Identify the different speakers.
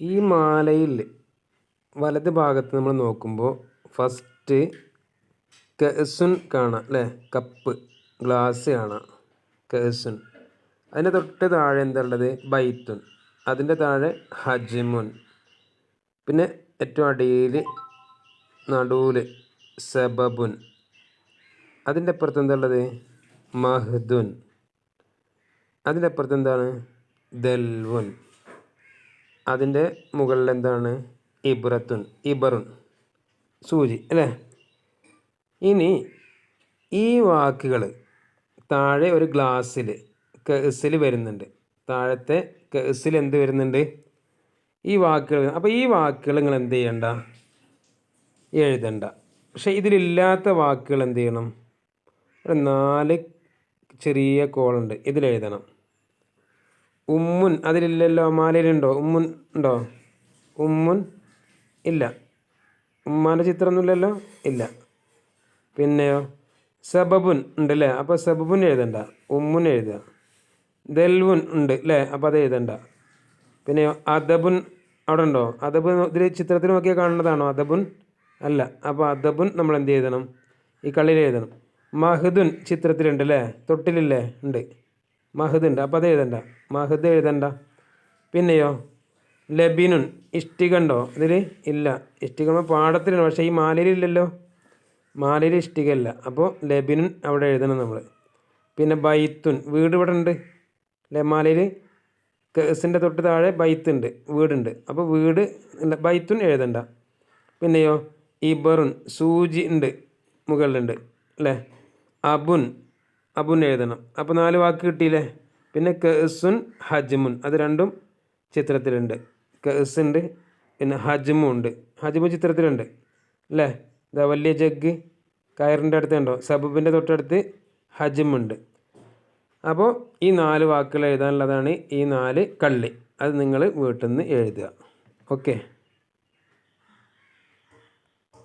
Speaker 1: ഈ മാലയിൽ വലത് ഭാഗത്ത് നമ്മൾ നോക്കുമ്പോൾ ഫസ്റ്റ് കസുൻ കാണാം അല്ലേ? കപ്പ് ഗ്ലാസ് കാണാം കസുൻ. അതിന്റെ തൊട്ട് താഴെ എന്തുള്ളത് ബൈത്തുൻ. അതിന്റെ താഴെ ഹജ്മുൻ. പിന്നെ ഏറ്റവും അടിയിൽ നടുവിൽ സബബുൻ. അതിന്റെ അപ്പുറത്ത് എന്തുള്ളത് മഹ്ദുൻ. അതിന്റെ അപ്പുറത്ത് എന്താണ്? ദൽവുൻ. അതിന്റെ മുകളിൽ എന്താണ്? ഇബ്രത്തുൻ ഇബറുൻ സൂചി അല്ലേ? ഇനി ഈ വാക്കുകൾ താഴെ ഒരു ഗ്ലാസ്സിൽ കസിൽ വരുന്നുണ്ട്. താഴത്തെ കസിൽ എന്ത് വരുന്നുണ്ട്? ഈ വാക്കുകൾ അപ്പോൾ ഈ വാക്കുകൾ നിങ്ങൾ എന്ത് ചെയ്യണ്ട? എഴുതണ്ട. പക്ഷേ ഇതിലില്ലാത്ത വാക്കുകൾ എന്ത് ചെയ്യണം? നാല് ചെറിയ കോളുണ്ട്. ഇതിലെഴുതണം. ഉമ്മുൻ അതിലില്ലല്ലോ മാലയിലുണ്ടോ? ഉമ്മുൻ ഉണ്ടോ? ഉമ്മുൻ ഇല്ല. ഉമ്മാന്റെ ചിത്രമൊന്നുമില്ലല്ലോ? ഇല്ല. പിന്നെയോ? സബബുൻ ഉണ്ട് അല്ലേ അപ്പോൾ സബബുൻ എഴുതണ്ട. ഉമ്മുൻ എഴുതുക. ദൽവുൻ ഉണ്ട് അല്ലേ അപ്പോൾ അത് എഴുതണ്ട. പിന്നെയോ? അദബുൻ അവിടെ ഉണ്ടോ? അദബ് ഇതിൽ ചിത്രത്തിൽ നോക്കിയാൽ കാണുന്നതാണോ? അദബുൻ അല്ല. അപ്പോൾ അദബുൻ നമ്മൾ എന്ത് എഴുതണം? ഈ കളിയിൽ എഴുതണം. മഹദുൻ ചിത്രത്തിലുണ്ട് അല്ലേ തൊട്ടിലില്ലേ? ഉണ്ട്. മഹദ് ഉണ്ട്. അപ്പോൾ അത് എഴുതണ്ട. മഹദ് എഴുതണ്ട. പിന്നെയോ? ലബിനുൻ. ഇഷ്ടിക ഉണ്ടോ ഇതിൽ ഇല്ല. ഇഷ്ടിക പാടത്തിലാണ് പക്ഷേ ഈ മാലയിലില്ലല്ലോ മാലയിൽ ഇഷ്ടിക ഇല്ല. അപ്പോൾ ലബിനുൻ അവിടെ എഴുതണം നമ്മൾ പിന്നെ ബൈത്തുൻ. വീട് ഇവിടെ ഉണ്ട്. അല്ലേ? മാലയിൽ കേസിന്റെ തൊട്ട് താഴെ ബൈത്ത് ഉണ്ട്. വീടുണ്ട്. അപ്പോൾ വീട് ബൈത്തുൻ എഴുതണ്ട. പിന്നെയോ? ഇബറുൻ. സൂചി ഉണ്ട്. മുകളിലുണ്ട്. അല്ലേ? അബുൻ. അബുൻ എഴുതണം. അപ്പോൾ നാല് വാക്ക് കിട്ടിയില്ലേ? പിന്നെ കസുൻ ഹജ്മുൻ. അത് രണ്ടും ചിത്രത്തിലുണ്ട്. കസ് ഉണ്ട് പിന്നെ ഹജ്മു ഉണ്ട്. ഹജ്മു ചിത്രത്തിലുണ്ട്. അല്ലേ? ഇതാ വലിയ ജഗ് കയറിന്റെ അടുത്ത് ഉണ്ടോ സബബിന്റെ തൊട്ടടുത്ത് ഹജ്മുണ്ട് അപ്പോൾ ഈ നാല് വാക്കുകൾ എഴുതാനുള്ളതാണ് ഈ നാല് കള്ളി. അത് നിങ്ങൾ വീട്ടിൽ നിന്ന് എഴുതുക. ഓക്കെ?